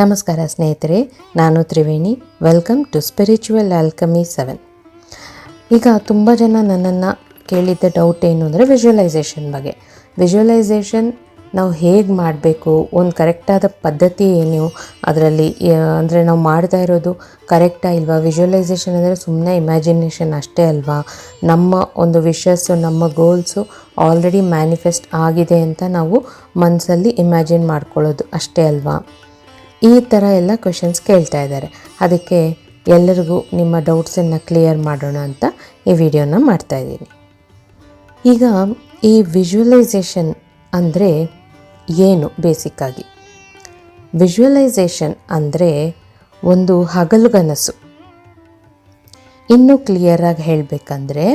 ನಮಸ್ಕಾರ ಸ್ನೇಹಿತರೆ, ನಾನು Triveni. Welcome to spiritual alchemy seven ಈಗ ತುಂಬ ಜನ ನನ್ನನ್ನು ಕೇಳಿದ್ದ ಡೌಟ್ ಏನು ಅಂದರೆ ವಿಜುವಲೈಸೇಷನ್ ಬಗ್ಗೆ. ವಿಜುವಲೈಸೇಷನ್ ನಾವು ಹೇಗೆ ಮಾಡಬೇಕು? ಒಂದು ಕರೆಕ್ಟಾದ ಪದ್ಧತಿ ಏನು? ಅದರಲ್ಲಿ ಅಂದರೆ ನಾವು ಮಾಡ್ತಾ ಇರೋದು ಕರೆಕ್ಟಾ ಇಲ್ವಾ? ವಿಜುವಲೈಸೇಷನ್ ಅಂದರೆ ಸುಮ್ಮನೆ ಇಮ್ಯಾಜಿನೇಷನ್ ಅಷ್ಟೇ ಅಲ್ವಾ? ನಮ್ಮ ಒಂದು ವಿಷಸ್ಸು ನಮ್ಮ ಗೋಲ್ಸು ಆಲ್ರೆಡಿ ಮ್ಯಾನಿಫೆಸ್ಟ್ ಆಗಿದೆ ಅಂತ ನಾವು ಮನಸ್ಸಲ್ಲಿ ಇಮ್ಯಾಜಿನ್ ಮಾಡ್ಕೊಳ್ಳೋದು ಅಷ್ಟೇ ಅಲ್ವಾ? ಈ ಥರ ಎಲ್ಲ ಕ್ವೆಶನ್ಸ್ ಕೇಳ್ತಾ ಇದ್ದಾರೆ. ಅದಕ್ಕೆ ಎಲ್ಲರಿಗೂ ನಿಮ್ಮ ಡೌಟ್ಸನ್ನು ಕ್ಲಿಯರ್ ಮಾಡೋಣ ಅಂತ ಈ ವಿಡಿಯೋನ ಮಾಡ್ತಾಯಿದ್ದೀನಿ ಈಗ ಈ ವಿಜುವಲೈಸೇಷನ್ ಅಂದರೆ ಏನು ಬೇಸಿಕ್ಕಾಗಿ ವಿಜುವಲೈಸೇಷನ್ ಅಂದರೆ ಒಂದು ಹಗಲುಗನಸು ಇನ್ನೂ ಕ್ಲಿಯರಾಗಿ ಹೇಳಬೇಕಂದ್ರೆ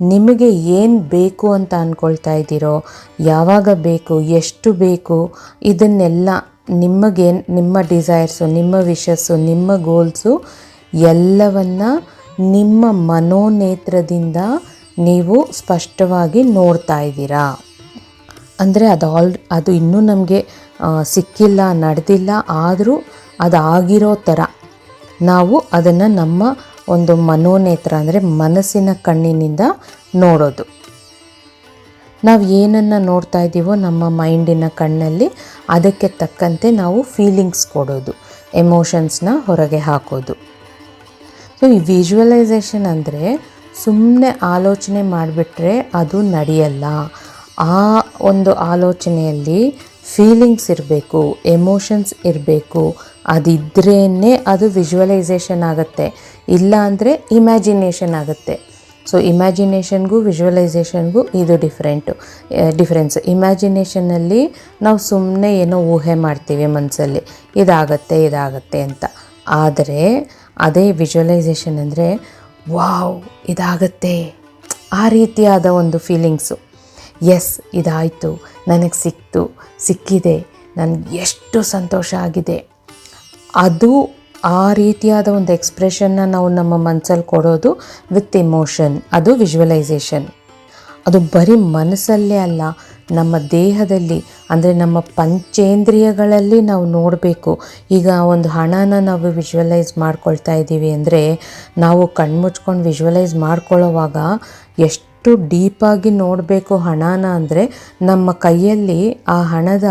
ನಿಮಗೆ ಏನು ಬೇಕು ಅಂತ ಅಂದ್ಕೊಳ್ತಾ ಇದ್ದೀರೋ, ಯಾವಾಗ ಬೇಕು, ಎಷ್ಟು ಬೇಕು, ಇದನ್ನೆಲ್ಲ ನಿಮಗೆ ನಿಮ್ಮ ಡಿಸೈರ್ಸು ನಿಮ್ಮ ವಿಷಸ್ಸು ನಿಮ್ಮ ಗೋಲ್ಸು ಎಲ್ಲವನ್ನ ನಿಮ್ಮ ಮನೋನೇತ್ರದಿಂದ ನೀವು ಸ್ಪಷ್ಟವಾಗಿ ನೋಡ್ತಾ ಇದ್ದೀರಾ? ಅಂದರೆ ಅದು ಆಲ್ ಅದು ಇನ್ನೂ ನಮಗೆ ಸಿಕ್ಕಿಲ್ಲ, ನಡೆದಿಲ್ಲ, ಆದರೂ ಅದು ಆಗಿರೋ ಥರ ನಾವು ಅದನ್ನು ನಮ್ಮ ಒಂದು ಮನೋನೇತ್ರ ಅಂದರೆ ಮನಸ್ಸಿನ ಕಣ್ಣಿನಿಂದ ನೋಡೋದು. ನಾವು ಏನನ್ನು ನೋಡ್ತಾ ಇದ್ದೀವೋ ನಮ್ಮ ಮೈಂಡಿನ ಕಣ್ಣಲ್ಲಿ ಅದಕ್ಕೆ ತಕ್ಕಂತೆ ನಾವು ಫೀಲಿಂಗ್ಸ್ ಕೊಡೋದು ಎಮೋಷನ್ಸ್ನ ಹೊರಗೆ ಹಾಕೋದು. ಸೊ ಈ ವಿಜುವಲೈಸೇಷನ್ ಅಂದರೆ ಸುಮ್ಮನೆ ಆಲೋಚನೆ ಮಾಡಿಬಿಟ್ರೆ ಅದು ನಡೆಯಲ್ಲ. ಆ ಒಂದು ಆಲೋಚನೆಯಲ್ಲಿ ಫೀಲಿಂಗ್ಸ್ ಇರಬೇಕು ಎಮೋಷನ್ಸ್ ಇರಬೇಕು ಅದಿದ್ರೇ ಅದು ವಿಜುವಲೈಸೇಷನ್ ಆಗುತ್ತೆ. ಇಲ್ಲ ಅಂದರೆ ಇಮ್ಯಾಜಿನೇಷನ್ ಆಗುತ್ತೆ. ಸೊ ಇಮ್ಯಾಜಿನೇಷನ್ಗೂ ವಿಜುವಲೈಸೇಷನ್ಗೂ ಇದು ಡಿಫ್ರೆಂಟು ಡಿಫ್ರೆನ್ಸ್ ಇಮ್ಯಾಜಿನೇಷನಲ್ಲಿ ನಾವು ಸುಮ್ಮನೆ ಏನೋ ಊಹೆ ಮಾಡ್ತೀವಿ ಮನಸ್ಸಲ್ಲಿ ಇದಾಗತ್ತೆ ಇದಾಗತ್ತೆ ಅಂತ. ಆದರೆ, ಅದೇ ವಿಜುವಲೈಸೇಷನ್ ಅಂದರೆ, ವಾವ್, ಇದಾಗತ್ತೆ. ಆ ರೀತಿಯಾದ ಒಂದು ಫೀಲಿಂಗ್ಸು ಎಸ್ ಇದಾಯಿತು. ನನಗೆ ಸಿಕ್ತು, ಸಿಕ್ಕಿದೆ. ನನಗೆ ಎಷ್ಟು ಸಂತೋಷ ಆಗಿದೆ. ಅದು ಆ ರೀತಿಯಾದ ಒಂದು ಎಕ್ಸ್ಪ್ರೆಷನ್ನ ನಾವು ನಮ್ಮ ಮನಸ್ಸಲ್ಲಿ ಕೊಡೋದು ವಿತ್ ಇಮೋಷನ್ ಅದು ವಿಜುವಲೈಸೇಷನ್ ಅದು ಬರೀ ಮನಸ್ಸಲ್ಲೇ ಅಲ್ಲ, ನಮ್ಮ ದೇಹದಲ್ಲಿ, ಅಂದರೆ ನಮ್ಮ ಪಂಚೇಂದ್ರಿಯಗಳಲ್ಲಿ ನಾವು ನೋಡಬೇಕು. ಈಗ ಒಂದು ಹಣನ ನಾವು ವಿಜುವಲೈಸ್ ಮಾಡ್ಕೊಳ್ತಾ ಇದ್ದೀವಿ ಅಂದರೆ, ನಾವು ಕಣ್ಮುಚ್ಕೊಂಡು ವಿಜುವಲೈಸ್ ಮಾಡ್ಕೊಳ್ಳೋವಾಗ ಎಷ್ಟು ಡೀಪಾಗಿ ನೋಡಬೇಕು ಹಣನ ಅಂದರೆ ನಮ್ಮ ಕೈಯಲ್ಲಿ ಆ ಹಣದ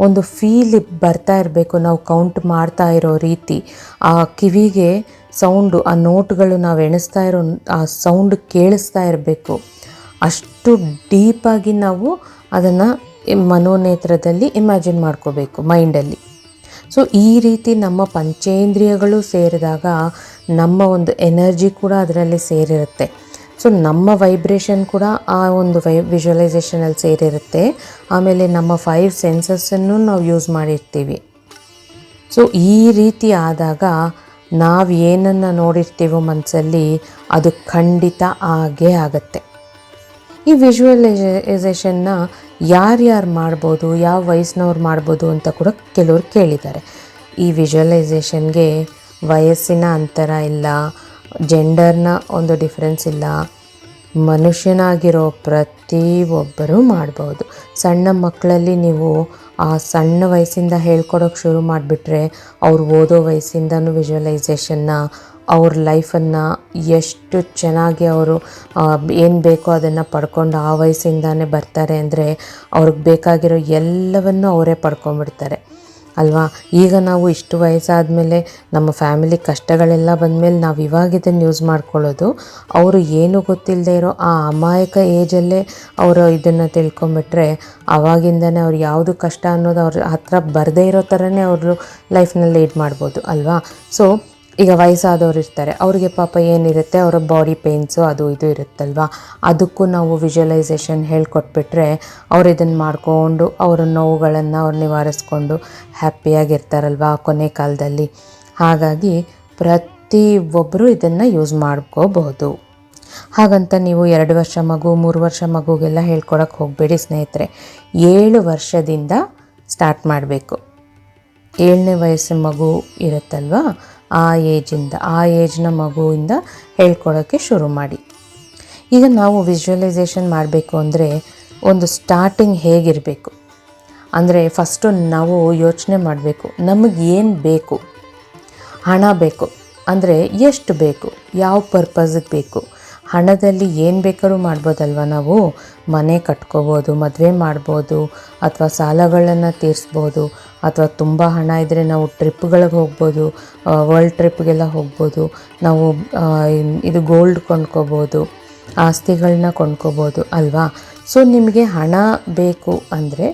ಒಂದು ಫೀಲ್ ಬರ್ತಾ ಇರಬೇಕು. ನಾವು ಕೌಂಟ್ ಮಾಡ್ತಾ ಇರೋ ರೀತಿ. ಆ ಕಿವಿಗೆ ಸೌಂಡು ಆ ನೋಟ್ಗಳು ನಾವು ಎಣಿಸ್ತಾ ಇರೋ, ಆ ಸೌಂಡ್ ಕೇಳಿಸ್ತಾ ಇರಬೇಕು. ಅಷ್ಟು ಡೀಪಾಗಿ ನಾವು ಅದನ್ನು ಮನೋನೇತ್ರದಲ್ಲಿ ಇಮ್ಯಾಜಿನ್ ಮಾಡ್ಕೋಬೇಕು ಮೈಂಡಲ್ಲಿ ಸೊ ಈ ರೀತಿ ನಮ್ಮ ಪಂಚೇಂದ್ರಿಯಗಳು ಸೇರಿದಾಗ ನಮ್ಮ ಒಂದು ಎನರ್ಜಿ ಕೂಡ ಅದರಲ್ಲಿ ಸೇರಿರುತ್ತೆ. ಸೊ ನಮ್ಮ ವೈಬ್ರೇಷನ್ ಕೂಡ ಆ ಒಂದು ವೈ ವಿಜುವಲೈಸೇಷನಲ್ಲಿ ಸೇರಿರುತ್ತೆ. ಆಮೇಲೆ ನಮ್ಮ ಫೈವ್ ಸೆನ್ಸಸ್ಸನ್ನು ನಾವು ಯೂಸ್ ಮಾಡಿರ್ತೀವಿ. ಸೊ ಈ ರೀತಿ ಆದಾಗ ನಾವು ಏನನ್ನು ನೋಡಿರ್ತೀವೋ ಮನಸ್ಸಲ್ಲಿ ಅದು ಖಂಡಿತ ಆಗೇ ಆಗತ್ತೆ. ಈ ವಿಜುವಲೈಸೇಷನ್ನ ಯಾರ್ಯಾರು ಮಾಡ್ಬೋದು, ಯಾವ ವಯಸ್ಸಿನವ್ರು ಮಾಡ್ಬೋದು ಅಂತ ಕೂಡ ಕೆಲವರು ಕೇಳಿದ್ದಾರೆ. ಈ ವಿಜುವಲೈಸೇಷನ್ಗೆ ವಯಸ್ಸಿನ ಅಂತರ ಇಲ್ಲ ಜೆಂಡರ್ನ ಒಂದು ಡಿಫ್ರೆನ್ಸ್ ಇಲ್ಲ. ಮನುಷ್ಯನಾಗಿರೋ ಪ್ರತಿಯೊಬ್ಬರೂ ಮಾಡ್ಬೋದು. ಸಣ್ಣ ಮಕ್ಕಳಲ್ಲಿ ನೀವು ಆ ಸಣ್ಣ ವಯಸ್ಸಿಂದ ಹೇಳ್ಕೊಡೋಕ್ಕೆ ಶುರು ಮಾಡಿಬಿಟ್ರೆ ಅವ್ರು ಓದೋ ವಯಸ್ಸಿಂದನೂ ವಿಜುವಲೈಸೇಷನ್ನ ಅವ್ರ ಲೈಫನ್ನು ಎಷ್ಟು ಚೆನ್ನಾಗಿ ಅವರು ಏನು ಬೇಕೋ ಅದನ್ನು ಪಡ್ಕೊಂಡು ಆ ವಯಸ್ಸಿಂದಾನೇ ಬರ್ತಾರೆ ಅಂದರೆ ಅವ್ರಿಗೆ ಬೇಕಾಗಿರೋ ಎಲ್ಲವನ್ನು ಅವರೇ ಪಡ್ಕೊಂಬಿಡ್ತಾರೆ ಅಲ್ವಾ? ಈಗ ನಾವು ಇಷ್ಟು ವಯಸ್ಸಾದಮೇಲೆ ನಮ್ಮ ಫ್ಯಾಮಿಲಿ ಕಷ್ಟಗಳೆಲ್ಲ ಬಂದಮೇಲೆ ನಾವು ಇವಾಗ ಇದನ್ನು ಯೂಸ್ ಮಾಡ್ಕೊಳ್ಳೋದು, ಅವರು ಏನು ಗೊತ್ತಿಲ್ಲದೆ ಇರೋ ಆ ಅಮಾಯಕ ಏಜಲ್ಲೇ ಅವರು ಇದನ್ನು ತಿಳ್ಕೊಂಬಿಟ್ರೆ ಆವಾಗಿಂದನೇ ಅವ್ರು ಯಾವುದು ಕಷ್ಟ ಅನ್ನೋದು ಅವ್ರ ಹತ್ರ ಬರದೇ ಇರೋ ಥರನೇ ಅವರು ಲೈಫ್ನಲ್ಲಿ ಲೀಡ್ ಮಾಡ್ಬೋದು ಅಲ್ವಾ? ಸೊ ಈಗ ವಯಸ್ಸಾದವ್ರು ಇರ್ತಾರೆ, ಅವ್ರಿಗೆ ಪಾಪ ಏನಿರುತ್ತೆ ಅವರ ಬಾಡಿ ಪೇನ್ಸು ಅದು ಇದು ಇರುತ್ತಲ್ವ? ಅದಕ್ಕೂ ನಾವು ವಿಜುವಲೈಸೇಷನ್ ಹೇಳ್ಕೊಟ್ಬಿಟ್ರೆ ಅವ್ರು ಇದನ್ನು ಮಾಡಿಕೊಂಡು ಅವರ ನೋವುಗಳನ್ನು ಅವ್ರು ನಿವಾರಿಸ್ಕೊಂಡು ಹ್ಯಾಪಿಯಾಗಿರ್ತಾರಲ್ವ ಕೊನೆ ಕಾಲದಲ್ಲಿ. ಹಾಗಾಗಿ ಪ್ರತಿ ಒಬ್ಬರು ಇದನ್ನು ಯೂಸ್ ಮಾಡ್ಕೋಬಹುದು. ಹಾಗಂತ ನೀವು ಎರಡು ವರ್ಷ ಮಗು, ಮೂರು ವರ್ಷ ಮಗುಗೆಲ್ಲ ಹೇಳ್ಕೊಡಕ್ಕೆ ಹೋಗಬೇಡಿ ಸ್ನೇಹಿತರೆ. ಏಳು ವರ್ಷದಿಂದ ಸ್ಟಾರ್ಟ್ ಮಾಡಬೇಕು. ಏಳನೇ ವಯಸ್ಸು ಮಗು ಇರುತ್ತಲ್ವ? ಆ ಏಜಿಂದ, ಆ ಏಜ್ನ ಮಗುವಿಂದ ಹೇಳ್ಕೊಡೋಕ್ಕೆ ಶುರು ಮಾಡಿ. ಈಗ ನಾವು ವಿಜುವಲೈಸೇಷನ್ ಮಾಡಬೇಕು ಅಂದರೆ ಒಂದು ಸ್ಟಾರ್ಟಿಂಗ್ ಹೇಗಿರಬೇಕು? ಅಂದರೆ ಫಸ್ಟು ನಾವು ಯೋಚನೆ ಮಾಡಬೇಕು, ನಮಗೆ ಏನು ಬೇಕು? ಹಣ ಬೇಕು, ಅಂದರೆ ಎಷ್ಟು ಬೇಕು? ಯಾವ ಪರ್ಪಸ್ಗೆ ಬೇಕು? ಹಣದಲ್ಲಿ ಏನು ಬೇಕಾದ್ರೂ ಮಾಡ್ಬೋದಲ್ವ ನಾವು? ಮನೆ ಕಟ್ಕೋಬೋದು, ಮದುವೆ ಮಾಡ್ಬೋದು, ಅಥವಾ ಸಾಲಗಳನ್ನು ತೀರಿಸ್ಬೋದು, ಅಥವಾ ತುಂಬ ಹಣ ಇದ್ದರೆ ನಾವು ಟ್ರಿಪ್ಗಳಿಗೆ ಹೋಗ್ಬೋದು ವರ್ಲ್ಡ್ ಟ್ರಿಪ್ಗೆಲ್ಲ ಹೋಗ್ಬೋದು, ನಾವು ಇದು ಗೋಲ್ಡ್ ಕೊಂಡ್ಕೋಬೋದು ಆಸ್ತಿಗಳನ್ನ ಕೊಂಡ್ಕೋಬೋದು ಅಲ್ವಾ? ಸೊ ನಿಮಗೆ ಹಣ ಬೇಕು ಅಂದರೆ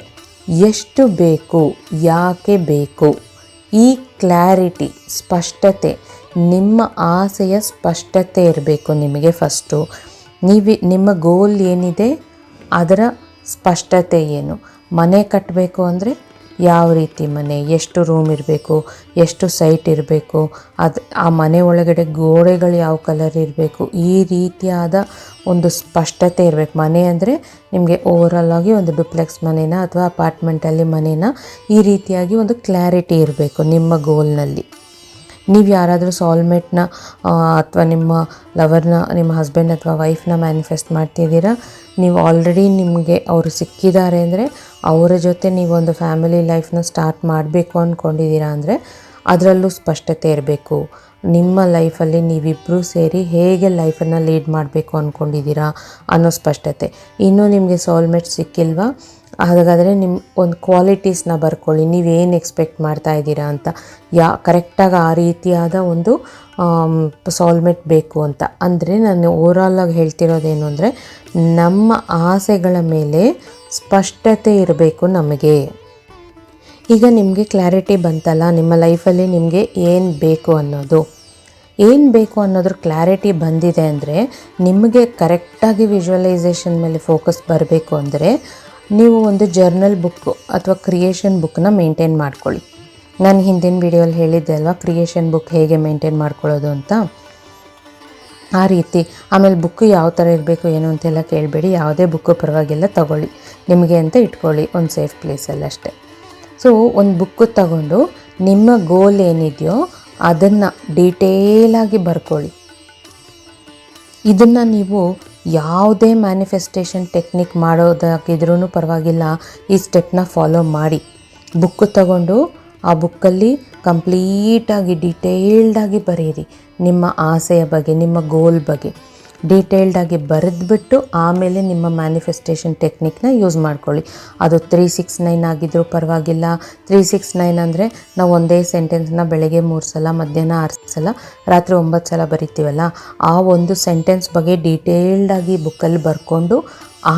ಎಷ್ಟು ಬೇಕು, ಯಾಕೆ ಬೇಕು? ಈ ಕ್ಲಾರಿಟಿ, ಸ್ಪಷ್ಟತೆ ನಿಮ್ಮ ಆಸೆಯ ಸ್ಪಷ್ಟತೆ ಇರಬೇಕು ನಿಮಗೆ ಫಸ್ಟು ನೀವು, ನಿಮ್ಮ ಗೋಲ್ ಏನಿದೆ, ಅದರ ಸ್ಪಷ್ಟತೆ ಏನು? ಮನೆ ಕಟ್ಟಬೇಕು ಅಂದರೆ ಯಾವ ರೀತಿ ಮನೆ? ಎಷ್ಟು ರೂಮ್ ಇರಬೇಕು? ಎಷ್ಟು ಸೈಟ್ ಇರಬೇಕು? ಅದು, ಆ ಮನೆ ಒಳಗಡೆ ಗೋಡೆಗಳು ಯಾವ ಕಲರ್ ಇರಬೇಕು? ಈ ರೀತಿಯಾದ ಒಂದು ಸ್ಪಷ್ಟತೆ ಇರಬೇಕು. ಮನೆ ಅಂದರೆ ನಿಮಗೆ ಓವರಲ್ ಆಗಿ ಒಂದು ಡುಪ್ಲೆಕ್ಸ್ ಮನೇನ ಅಥವಾ ಅಪಾರ್ಟ್ಮೆಂಟಲ್ಲಿ ಮನೇನ ಈ ರೀತಿಯಾಗಿ ಒಂದು ಕ್ಲಾರಿಟಿ ಇರಬೇಕು ನಿಮ್ಮ ಗೋಲ್ನಲ್ಲಿ ನೀವು ಯಾರಾದರೂ ಸಾಲ್ಮೇಟ್ನ ಅಥವಾ ನಿಮ್ಮ ಲವರ್ನ ನಿಮ್ಮ ಹಸ್ಬೆಂಡ್ ಅಥವಾ ವೈಫ್ನ ಮ್ಯಾನಿಫೆಸ್ಟ್ ಮಾಡ್ತಿದ್ದೀರಾ, ನೀವು ಆಲ್ರೆಡಿ ನಿಮಗೆ ಅವರು ಸಿಕ್ಕಿದ್ದಾರೆ ಅಂದರೆ ಅವರ ಜೊತೆ ನೀವೊಂದು ಫ್ಯಾಮಿಲಿ ಲೈಫ್ನ ಸ್ಟಾರ್ಟ್ ಮಾಡಬೇಕು ಅಂದ್ಕೊಂಡಿದ್ದೀರಾ ಅಂದರೆ ಅದರಲ್ಲೂ ಸ್ಪಷ್ಟತೆ ಇರಬೇಕು. ನಿಮ್ಮ ಲೈಫಲ್ಲಿ ನೀವಿಬ್ಬರೂ ಸೇರಿ ಹೇಗೆ ಲೈಫನ್ನು ಲೀಡ್ ಮಾಡಬೇಕು ಅಂದ್ಕೊಂಡಿದ್ದೀರಾ ಅನ್ನೋ ಸ್ಪಷ್ಟತೆ. ಇನ್ನೂ ನಿಮಗೆ ಸಾಲ್ಮೇಟ್ ಸಿಕ್ಕಿಲ್ವಾ ಹಾಗಾದರೆ ನಿಮ್ಮ ಒಂದು ಕ್ವಾಲಿಟೀಸ್ನ ಬರ್ಕೊಳ್ಳಿ. ನೀವೇನು ಎಕ್ಸ್ಪೆಕ್ಟ್ ಮಾಡ್ತಾ ಇದ್ದೀರಾ ಅಂತ. ಯಾ ಕರೆಕ್ಟಾಗಿ ಆ ರೀತಿಯಾದ ಒಂದು ಸಾಲ್ಮೆಟ್ ಬೇಕು ಅಂತ. ಅಂದರೆ ನಾನು ಓವರಾಲಾಗಿ ಹೇಳ್ತಿರೋದೇನು ಅಂದರೆ, ನಮ್ಮ ಆಸೆಗಳ ಮೇಲೆ ಸ್ಪಷ್ಟತೆ ಇರಬೇಕು ನಮಗೆ. ಈಗ ನಿಮಗೆ ಕ್ಲಾರಿಟಿ ಬಂತಲ್ಲ, ನಿಮ್ಮ ಲೈಫಲ್ಲಿ ನಿಮಗೆ ಏನು ಬೇಕು ಅನ್ನೋದು. ಏನು ಬೇಕು ಅನ್ನೋದ್ರ ಕ್ಲಾರಿಟಿ ಬಂದಿದೆ ಅಂದರೆ, ನಿಮಗೆ ಕರೆಕ್ಟಾಗಿ ವಿಜುವಲೈಸೇಷನ್ ಮೇಲೆ ಫೋಕಸ್ ಬರಬೇಕು ಅಂದರೆ ನೀವು ಒಂದು ಜರ್ನಲ್ ಬುಕ್ಕು ಅಥವಾ ಕ್ರಿಯೇಷನ್ ಬುಕ್ನ ಮೇಂಟೈನ್ ಮಾಡ್ಕೊಳ್ಳಿ. ನಾನು ಹಿಂದಿನ ವಿಡಿಯೋಲಿ ಹೇಳಿದ್ದೆ ಅಲ್ವಾ ಕ್ರಿಯೇಷನ್ ಬುಕ್ ಹೇಗೆ ಮೇಂಟೈನ್ ಮಾಡ್ಕೊಳ್ಳೋದು ಅಂತ? ಆ ರೀತಿ, ಆಮೇಲೆ ಬುಕ್ ಯಾವ ಥರ ಇರಬೇಕು, ಏನು ಅಂತೆಲ್ಲ ಕೇಳಬೇಡಿ, ಯಾವುದೇ ಬುಕ್ಕು ಪರವಾಗಿಲ್ಲ, ತಗೊಳ್ಳಿ. ನಿಮಗೆ ಅಂತ ಇಟ್ಕೊಳ್ಳಿ, ಒಂದು ಸೇಫ್ ಪ್ಲೇಸಲ್ಲಿ ಅಷ್ಟೇ. ಸೊ ಒಂದು ಬುಕ್ಕು ತಗೊಂಡು ನಿಮ್ಮ ಗೋಲ್ ಏನಿದೆಯೋ ಅದನ್ನು ಡೀಟೇಲಾಗಿ ಬರ್ಕೊಳ್ಳಿ. ಇದನ್ನು ನೀವು ಯಾವುದೇ ಮ್ಯಾನಿಫೆಸ್ಟೇಷನ್ ಟೆಕ್ನಿಕ್ ಮಾಡೋದಕ್ಕಿದ್ರೂ ಪರವಾಗಿಲ್ಲ, ಈ ಸ್ಟೆಪ್ನ ಫಾಲೋ ಮಾಡಿ. ಬುಕ್ ತಗೊಂಡು ಆ ಬುಕ್ಕಲ್ಲಿ ಕಂಪ್ಲೀಟಾಗಿ ಡೀಟೇಲ್ಡಾಗಿ ಬರೆಯಿರಿ. ನಿಮ್ಮ ಆಸೆಯ ಬಗ್ಗೆ, ನಿಮ್ಮ ಗೋಲ್ ಬಗ್ಗೆ. ಡೀಟೇಲ್ಡಾಗಿ ಬರೆದ್ಬಿಟ್ಟು ಆಮೇಲೆ ನಿಮ್ಮ ಮ್ಯಾನಿಫೆಸ್ಟೇಷನ್ ಟೆಕ್ನಿಕ್ನ ಯೂಸ್ ಮಾಡ್ಕೊಳ್ಳಿ. ಅದು ತ್ರೀ ಸಿಕ್ಸ್ ನೈನ್ ಆಗಿದ್ರೂ ಪರವಾಗಿಲ್ಲ. ತ್ರೀ ಸಿಕ್ಸ್ ನೈನ್ ಅಂದರೆ ನಾವು ಒಂದೇ ಸೆಂಟೆನ್ಸ್ನ ಬೆಳಗ್ಗೆ ಮೂರು ಸಲ, ಮಧ್ಯಾಹ್ನ ಆರು ಸಲ, ರಾತ್ರಿ ಒಂಬತ್ತು ಸಲ ಬರಿತೀವಲ್ಲ, ಆ ಒಂದು ಸೆಂಟೆನ್ಸ್ ಬಗ್ಗೆ ಡೀಟೇಲ್ಡಾಗಿ ಬುಕ್ಕಲ್ಲಿ ಬರ್ಕೊಂಡು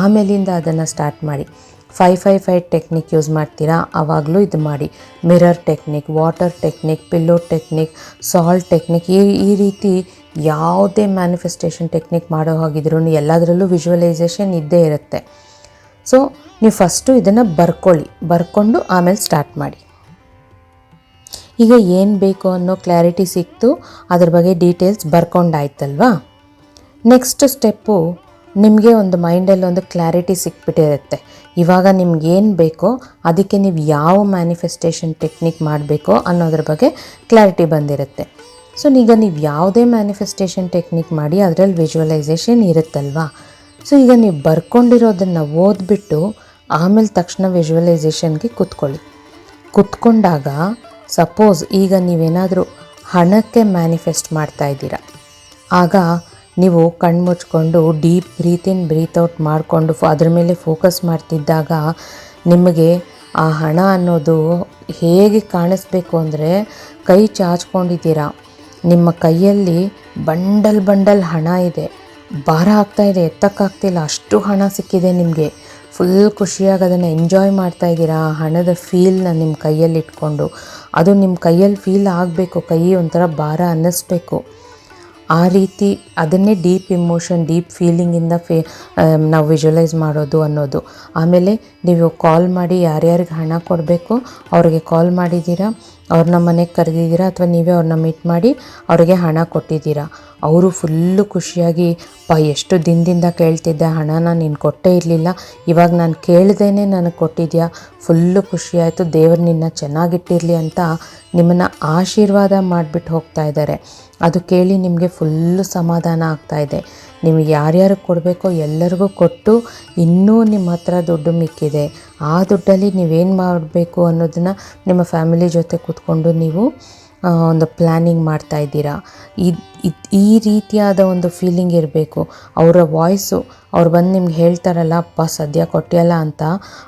ಆಮೇಲಿಂದ ಅದನ್ನು ಸ್ಟಾರ್ಟ್ ಮಾಡಿ. Five five five technique use ಮಾಡ್ತೀರಾ? ಆವಾಗಲೂ ಇದು ಮಾಡಿ. Mirror technique, water technique, pillow technique salt technique ಈ ಈ ರೀತಿ ಯಾವುದೇ ಮ್ಯಾನಿಫೆಸ್ಟೇಷನ್ ಟೆಕ್ನಿಕ್ ಮಾಡೋ ಹಾಗಿದ್ರೂ ಎಲ್ಲದರಲ್ಲೂ ವಿಜುವಲೈಸೇಷನ್ ಇದ್ದೇ ಇರುತ್ತೆ. ಸೊ ನೀವು ಫಸ್ಟು ಇದನ್ನು ಬರ್ಕೊಳ್ಳಿ. ಬರ್ಕೊಂಡು ಆಮೇಲೆ ಸ್ಟಾರ್ಟ್ ಮಾಡಿ. ಈಗ ಏನು ಬೇಕು ಅನ್ನೋ ಕ್ಲಾರಿಟಿ ಸಿಕ್ತು, ಅದ್ರ ಬಗ್ಗೆ ಡೀಟೇಲ್ಸ್ ಬರ್ಕೊಂಡಾಯ್ತಲ್ವಾ? ನೆಕ್ಸ್ಟ್ ಸ್ಟೆಪ್ಪು ನಿಮಗೆ ಒಂದು ಮೈಂಡಲ್ಲಿ ಒಂದು ಕ್ಲಾರಿಟಿ ಸಿಕ್ಬಿಟ್ಟಿರುತ್ತೆ. ಇವಾಗ ನಿಮ್ಗೆ ಏನು ಬೇಕೋ, ಅದಕ್ಕೆ ನೀವು ಯಾವ ಮ್ಯಾನಿಫೆಸ್ಟೇಷನ್ ಟೆಕ್ನಿಕ್ ಮಾಡಬೇಕೋ ಅನ್ನೋದ್ರ ಬಗ್ಗೆ ಕ್ಲಾರಿಟಿ ಬಂದಿರುತ್ತೆ. ಸೊ ಈಗ ನೀವು ಯಾವುದೇ ಮ್ಯಾನಿಫೆಸ್ಟೇಷನ್ ಟೆಕ್ನಿಕ್ ಮಾಡಿ ಅದರಲ್ಲಿ ವಿಜುವಲೈಸೇಷನ್ ಇರುತ್ತಲ್ವಾ? ಸೊ ಈಗ ನೀವು ಬರ್ಕೊಂಡಿರೋದನ್ನು ಓದ್ಬಿಟ್ಟು ಆಮೇಲೆ ತಕ್ಷಣ ವಿಜುವಲೈಸೇಷನ್ಗೆ ಕೂತ್ಕೊಳ್ಳಿ. ಕುತ್ಕೊಂಡಾಗ ಸಪೋಸ್ ಈಗ ನೀವೇನಾದರೂ ಹಣಕ್ಕೆ ಮ್ಯಾನಿಫೆಸ್ಟ್ ಮಾಡ್ತಾ ಇದ್ದೀರಾ. ಆಗ ನೀವು ಕಣ್ಮುಚ್ಕೊಂಡು deep breath in breath out ಮಾಡಿಕೊಂಡು ಅದ್ರ ಮೇಲೆ ಫೋಕಸ್ ಮಾಡ್ತಿದ್ದಾಗ ನಿಮಗೆ ಆ ಹಣ ಅನ್ನೋದು ಹೇಗೆ ಕಾಣಿಸ್ಬೇಕು ಅಂದರೆ ಕೈ ಚಾಚ್ಕೊಂಡಿದ್ದೀರಾ? ನಿಮ್ಮ ಕೈಯಲ್ಲಿ ಬಂಡಲ್ ಬಂಡಲ್ ಹಣ ಇದೆ. ಭಾರ ಆಗ್ತಾ ಇದೆ ಎತ್ತಕ್ಕಾಗ್ತಿಲ್ಲ ಅಷ್ಟು ಹಣ ಸಿಕ್ಕಿದೆ ನಿಮಗೆ. ಫುಲ್ ಖುಷಿಯಾಗಿ ಅದನ್ನು ಎಂಜಾಯ್ ಮಾಡ್ತಾ ಇದ್ದೀರಾ? ಆ ಹಣದ ಫೀಲ್ನ ನಿಮ್ಮ ಕೈಯಲ್ಲಿ ಇಟ್ಕೊಂಡು. ಅದು ನಿಮ್ಮ ಕೈಯಲ್ಲಿ ಫೀಲ್ ಆಗಬೇಕು, ಕೈ ಒಂಥರ ಭಾರ ಅನ್ನಿಸ್ಬೇಕು. ಆ ರೀತಿ ಅದನ್ನೇ ಡೀಪ್ ಇಮೋಷನ್, ಡೀಪ್ ಫೀಲಿಂಗಿಂದ ಫೇ ನಾವು ವಿಜುವಲೈಸ್ ಮಾಡೋದು ಅನ್ನೋದು. ಆಮೇಲೆ ನೀವು ಕಾಲ್ ಮಾಡಿ ಯಾರ್ಯಾರಿಗೆ ಹಣ ಕೊಡಬೇಕು, ಅವ್ರಿಗೆ ಕಾಲ್ ಮಾಡಿದ್ದೀರಾ, ಅವ್ರನ್ನ ಮನೆಗೆ ಕರೆದಿದ್ದೀರಾ ಅಥವಾ ನೀವೇ ಅವ್ರನ್ನ ಮೀಟ್ ಮಾಡಿ ಅವರಿಗೆ ಹಣ ಕೊಟ್ಟಿದ್ದೀರಾ. ಅವರು ಫುಲ್ಲು ಖುಷಿಯಾಗಿ ಪ ಎಷ್ಟು ದಿನದಿಂದ ಕೇಳ್ತಿದ್ದೆ, ಹಣನ ನೀನು ಕೊಟ್ಟೇ ಇರಲಿಲ್ಲ. ಇವಾಗ ನಾನು ಕೇಳ್ದೇ ನನಗೆ ಕೊಟ್ಟಿದ್ಯಾ? ಫುಲ್ಲು ಖುಷಿಯಾಯಿತು, ದೇವರು ನಿನ್ನ ಚೆನ್ನಾಗಿಟ್ಟಿರಲಿ ಅಂತ ನಿಮ್ಮನ್ನು ಆಶೀರ್ವಾದ ಮಾಡಿಬಿಟ್ಟು ಹೋಗ್ತಾ ಇದ್ದಾರೆ ಅದು ಕೇಳಿ ನಿಮಗೆ ಫುಲ್ಲು ಸಮಾಧಾನ ಆಗ್ತಾ ಇದೆ. ನಿಮಗೆ ಯಾರ್ಯಾರಿಗೆ ಕೊಡಬೇಕೋ ಎಲ್ಲರಿಗೂ ಕೊಟ್ಟು ಇನ್ನೂ ನಿಮ್ಮ ಹತ್ರ ದುಡ್ಡು ಮಿಕ್ಕಿದೆ. ಆ ದುಡ್ಡಲ್ಲಿ ನೀವೇನು ಮಾಡಬೇಕು ಅನ್ನೋದನ್ನು ನಿಮ್ಮ ಫ್ಯಾಮಿಲಿ ಜೊತೆ ಕೂತ್ಕೊಂಡು ನೀವು ಒಂದು ಪ್ಲ್ಯಾನಿಂಗ್ ಮಾಡ್ತಾ ಇದ್ದೀರಾ? ಇದು ಈ ರೀತಿಯಾದ ಒಂದು ಫೀಲಿಂಗ್ ಇರಬೇಕು. ಅವರ ವಾಯ್ಸು ಅವ್ರು ಬಂದು ನಿಮ್ಗೆ ಹೇಳ್ತಾರಲ್ಲ, ಅಪ್ಪ, ಸದ್ಯ ಕೊಟ್ಟಿಯಲ್ಲ ಅಂತ,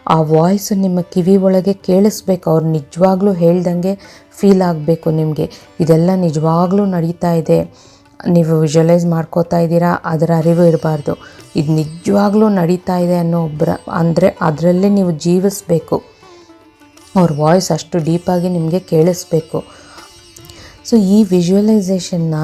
ಆ ವಾಯ್ಸು ನಿಮ್ಮ ಕಿವಿ ಒಳಗೆ ಕೇಳಿಸ್ಬೇಕು. ಅವ್ರು ನಿಜವಾಗ್ಲೂ ಹೇಳ್ದಂಗೆ ಫೀಲ್ ಆಗಬೇಕು ನಿಮಗೆ. ಇದೆಲ್ಲ ನಿಜವಾಗ್ಲೂ ನಡೀತಾ ಇದೆ. ನೀವು ವಿಜುವಲೈಸ್ ಮಾಡ್ಕೋತಾ ಇದ್ದೀರಾ? ಅದರ ಅರಿವು ಇರಬಾರ್ದು. ಇದು ನಿಜವಾಗ್ಲೂ ನಡೀತಾ ಇದೆ ಅನ್ನೋ ಒಬ್ಬರ ಅಂದರೆ ಅದರಲ್ಲೇ ನೀವು ಜೀವಿಸಬೇಕು. ಅವ್ರ ವಾಯ್ಸ್ ಅಷ್ಟು ಡೀಪಾಗಿ ನಿಮಗೆ ಕೇಳಿಸ್ಬೇಕು. ಸೊ ಈ ವಿಜುವಲೈಸೇಷನ್ನ